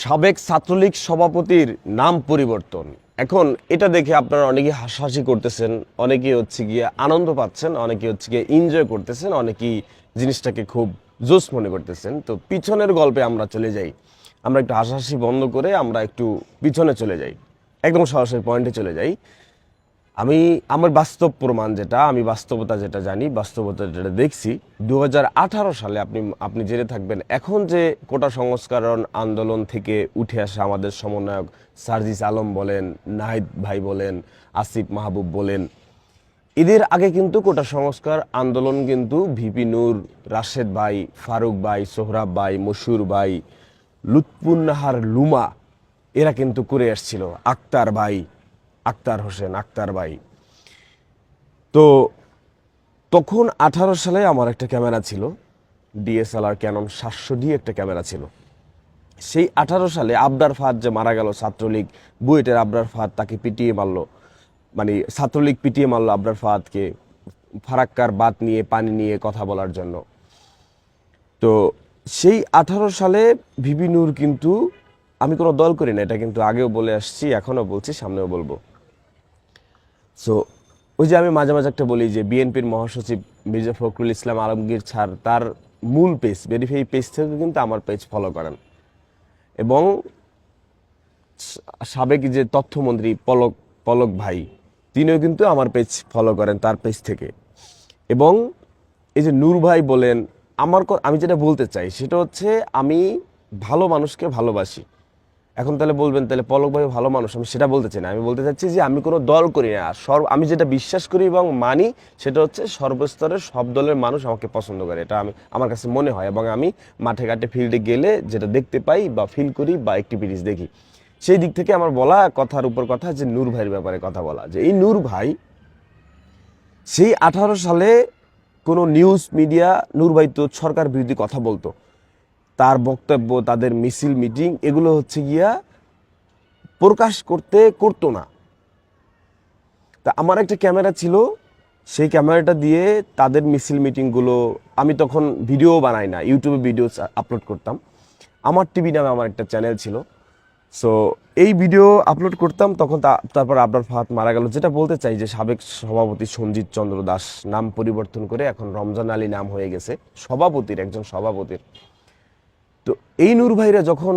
সাবেক ছাত্রলীগ সভাপতির নাম পরিবর্তন। এখন এটা দেখে আপনারা অনেকে হাসাহাসি করতেছেন অনেকে হচ্ছে গিয়ে আনন্দ পাচ্ছেন অনেকে হচ্ছে গিয়ে এনজয় করতেছেন, অনেকেই জিনিসটাকে খুব জোস মনে করতেছেন। তো পিছনের গল্পে আমরা চলে যাই। আমরা একটু হাসাহাসি বন্ধ করে আমরা একটু পিছনে চলে যাই। একদম সরাসরি পয়েন্টে চলে যাই। আমি, আমার বাস্তব প্রমাণ যেটা, আমি বাস্তবতা যেটা জানি, বাস্তবতা যেটা দেখছি দু হাজার আঠারো সালে আপনি আপনি জেনে থাকবেন, এখন যে কোটা সংস্করণ আন্দোলন থেকে উঠে আসা আমাদের সমন্বয়ক সার্জিস আলম বলেন, নাহিদ ভাই বলেন, আসিফ মাহবুব বলেন, এদের আগে কিন্তু কোটা সংস্কার আন্দোলন কিন্তু ভিপি নূর, রাশেদ ভাই, ফারুক ভাই, সোহরাব ভাই, মশুর ভাই লুৎপুন্নাহার লুমা, এরা কিন্তু করে আসছিল, আক্তার ভাই আক্তার হোসেন, আক্তার ভাই। তো তখন আঠারো সালে আমার একটা ক্যামেরা ছিল, ডিএসএলআর ক্যানন সাতশো ডি একটা ক্যামেরা ছিল। সেই আঠারো সালে আবদার ফাদ যে মারা গেল, ছাত্রলীগ, বুয়েটের আবদার ফাদ তাকে পিটিয়ে মারলো। মানে ছাত্রলীগ পিটিয়ে মারলো আবদার ফাদকে ফারাক্কার বাত নিয়ে, পানি নিয়ে কথা বলার জন্য। তো সেই আঠারো সালে ভিপি নূর কিন্তু, আমি কোনো দল করি না, এটা কিন্তু আগেও বলে আসছি, এখনও বলছি, সামনেও বলব। সো ওই যে আমি মাঝে মাঝে একটা বলি যে বিএনপির মহাসচিব মির্জা ফখরুল ইসলাম আলমগীর ছাড় তার মূল পেজ ভেরিফাই পেজ থেকে কিন্তু আমার পেজ ফলো করেন। এবং সাবেক যে তথ্যমন্ত্রী পলক পলক ভাই, তিনিও কিন্তু আমার পেজ ফলো করেন তার পেজ থেকে। এবং এই যে নূর ভাই বলেন, আমার আমি যেটা বলতে চাই সেটা হচ্ছে আমি ভালো মানুষকে ভালোবাসি। এখন তাহলে বলবেন, তাহলে পলক ভাই ভালো মানুষ, আমি সেটা বলতে চাই না। আমি বলতে চাচ্ছি যে আমি কোনো দল করি না। সর্ব আমি যেটা বিশ্বাস করি এবং মানি, সেটা হচ্ছে সর্বস্তরের সব দলের মানুষ আমাকে পছন্দ করে। এটা আমি আমার কাছে মনে হয় এবং আমি মাঠে ঘাটে ফিল্ডে গেলে যেটা দেখতে পাই বা ফিল করি বা একটি অ্যাক্টিভিটিস দেখি। সেই দিক থেকে আমার বলা কথার উপর কথা যে নূর ভাইয়ের ব্যাপারে কথা বলা। যে এই নূর ভাই, সেই আঠারো সালে কোনো নিউজ মিডিয়া নূর ভাই তো সরকার বিরোধী কথা বলতো। তার বক্তব্য, তাদের মিছিল, মিটিং, এগুলো হচ্ছে গিয়া প্রকাশ করতে করতো না। তা আমার একটা ক্যামেরা ছিল, সেই ক্যামেরাটা দিয়ে তাদের মিছিল, মিটিংগুলো আমি তখন ভিডিও বানাই না, ইউটিউবে ভিডিও আপলোড করতাম। আমার টিভি নামে আমার একটা চ্যানেল ছিল। সো, এই ভিডিও আপলোড করতাম, তখন তারপর আবরার ফাহাদ মারা গেল। যেটা বলতে চাই যে, সাবেক সভাপতি সঞ্জিত চন্দ্র দাস নাম পরিবর্তন করে এখন রমজান আলী নাম হয়ে গেছে, সভাপতির, একজন সভাপতির। এই নূর ভাইরা যখন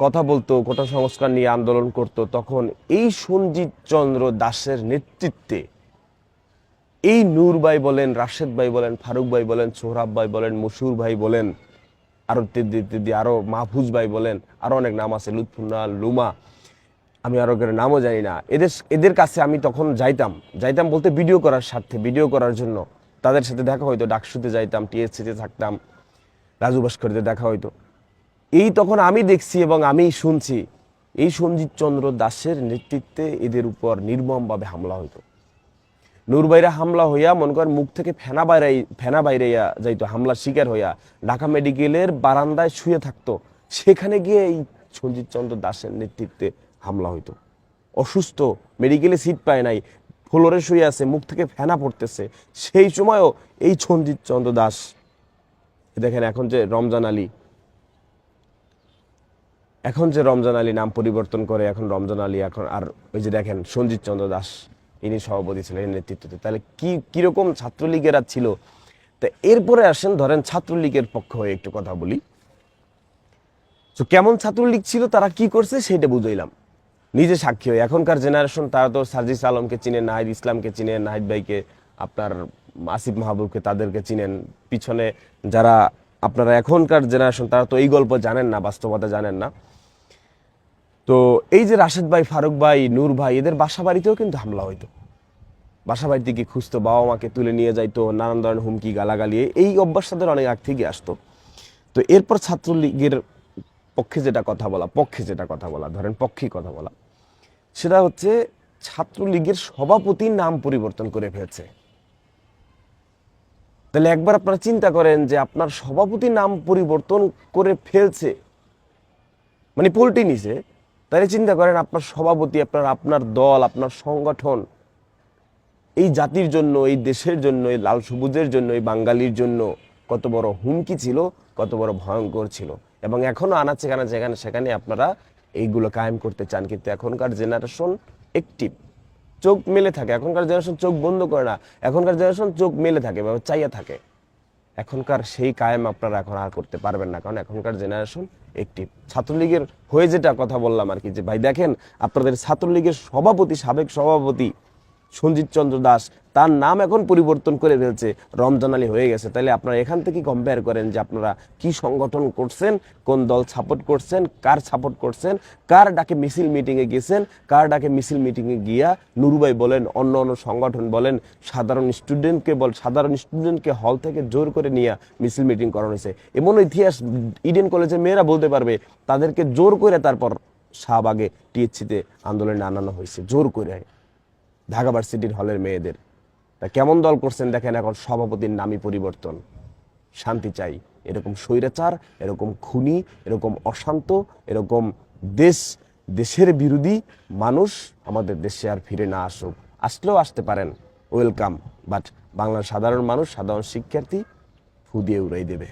কথা বলতো, কোটা সংস্কার নিয়ে আন্দোলন করত, তখন এই সঞ্জিত চন্দ্র দাসের নেতৃত্বে এই নূর ভাই বলেন, রাশেদ ভাই বলেন, ফারুক ভাই বলেন, সোহরাব ভাই বলেন, মশুর ভাই বলেন, আরও ইত্যাদি ইত্যাদি আরও মাহফুজ ভাই বলেন, আরও অনেক নাম আছে, লুৎফুন্না, লুমা, আমি আরও কারও নামও জানি না। এদের এদের কাছে আমি তখন যাইতাম। যাইতাম বলতে ভিডিও করার স্বার্থে ভিডিও করার জন্য। তাদের সাথে দেখা হইতো, ডাকসুতে যাইতাম টিএসসিতে থাকতাম, রাজু ভাস্করদের দেখা হইতো। এই তখন আমি দেখছি এবং আমি শুনছি, এই সঞ্জিত চন্দ্র দাসের নেতৃত্বে এদের উপর নির্মমভাবে হামলা হইতো। নূরবাইরা হামলা হইয়া, মনে করেন, মুখ থেকে ফেনা বাইরাই, ফেনা বাইরাইয়া যাইতো, হামলার শিকার হইয়া। ঢাকা মেডিকেলের বারান্দায় শুয়ে থাকতো। সেখানে গিয়ে এই সঞ্জিত চন্দ্র দাসের নেতৃত্বে হামলা হইতো। অসুস্থ, মেডিকেলে সিট পায় নাই, ফ্লোরে শুয়ে আছে, মুখ থেকে ফেনা পড়তেছে। সেই সময়ও এই সঞ্জিত চন্দ্র দাস, দেখেন এখন যে রমজান আলী এখন যে রমজান আলী নাম পরিবর্তন করে, এখন রমজান আলী, এখন আর ওই যে দেখেন সঞ্জিত চন্দ্র দাস, ইনি সভাপতি ছিলেন, এর নেতৃত্বে তাহলে কি, কীরকম ছাত্রলীগেরা ছিল? তা এরপরে আসেন, ধরেন ছাত্রলীগের পক্ষ হয়ে একটু কথা বলি। তো কেমন ছাত্রলীগ ছিল, তারা কি করছে সেটা বুঝাইলাম। নিজে সাক্ষী হয়ে, এখনকার জেনারেশন তারা তো সার্জিস আলমকে চিনেন, নাহিদ ইসলামকে চিনেন, নাহিদ ভাইকে, আপনার আসিফ মাহবুবকে তাদেরকে চিনেন। পিছনে যারা, আপনারা এখনকার জেনারেশন তারা তো এই গল্প জানেন না, বাস্তবতা জানেন না। এই যে রাশেদ ভাই, ফারুক ভাই, নূর ভাই, এদের বাসা বাড়িতেও কিন্তু হামলা হইতো। বাসা বাড়িতে গিয়ে খুঁজতো বাবা মাকে তুলে নিয়ে যাইতো, নানান ধরনের হুমকি, গালাগালি, এই অভ্যাস তাদের অনেক আগ থেকে আসতো। তো এরপর ছাত্রলীগের পক্ষে যেটা কথা বলা, পক্ষে যেটা কথা বলা, ধরেন পক্ষে কথা বলা, সেটা হচ্ছে ছাত্রলীগের সভাপতির নাম পরিবর্তন করে ফেলছে। তাহলে একবার আপনারা চিন্তা করেন যে আপনার সভাপতি নাম পরিবর্তন করে ফেলছে মানে পোল্টি নিছে তাহলে চিন্তা করেন, আপনার সভাপতি, আপনার আপনার দল, আপনার সংগঠন, এই জাতির জন্য, এই দেশের জন্য, এই লাল সবুজের জন্য, এই বাঙালির জন্য কত বড় হুমকি ছিল, কত বড় ভয়ঙ্কর ছিল। এবং এখনও আনাচ্ছে কানা যেখানে সেখানে আপনারা এইগুলো কায়েম করতে চান। কিন্তু এখনকার জেনারেশন একটিভ চোখ মেলে থাকে। এখনকার জেনারেশন চোখ বন্ধ করে না। এখনকার জেনারেশন চোখ মেলে থাকে বা চাইয়া থাকে। এখনকার সেই কায়েম আপনারা এখন আর করতে পারবেন না। কারণ এখনকার জেনারেশন একটি ছাত্রলীগের হয়ে যেটা কথা বললাম আর কি, যে ভাই দেখেন, আপনাদের ছাত্রলীগের সভাপতি, সাবেক সভাপতি সঞ্জিত চন্দ্র দাস, তার নাম এখন পরিবর্তন করে ফেলছে, রমজান আলী হয়ে গেছে। তাহলে আপনারা এখান থেকে কম্পেয়ার করেন যে আপনারা কি সংগঠন করছেন, কোন দল সাপোর্ট করছেন, কার সাপোর্ট করছেন, কার ডাকে মিছিল মিটিংয়ে গেছেন, কার ডাকে মিছিল মিটিংয়ে গিয়া নুরুবাই বলেন, অন্য অন্য সংগঠন বলেন, সাধারণ স্টুডেন্টকে বল, সাধারণ স্টুডেন্টকে হল থেকে জোর করে নিয়ে মিছিল মিটিং করানো হয়েছে। এমন ইতিহাস ইডেন কলেজের মেয়েরা বলতে পারবে, তাদেরকে জোর করে তারপর শাহবাগে টিএসসিতে আন্দোলনে আনানো হয়েছে, জোর করে। ঢাকা ভার্সিটির হলের মেয়েদের। তা কেমন দল করছেন দেখেন এখন সভাপতির নামই পরিবর্তন। শান্তি চাই, এরকম স্বৈরাচার, এরকম খুনি, এরকম অশান্ত, এরকম দেশ, দেশের বিরোধী মানুষ আমাদের দেশে আর ফিরে না আসুক। আসলেও আসতে পারেন, ওয়েলকাম, বাট বাংলার সাধারণ মানুষ, সাধারণ শিক্ষার্থী ফু দিয়ে উড়াই দেবে।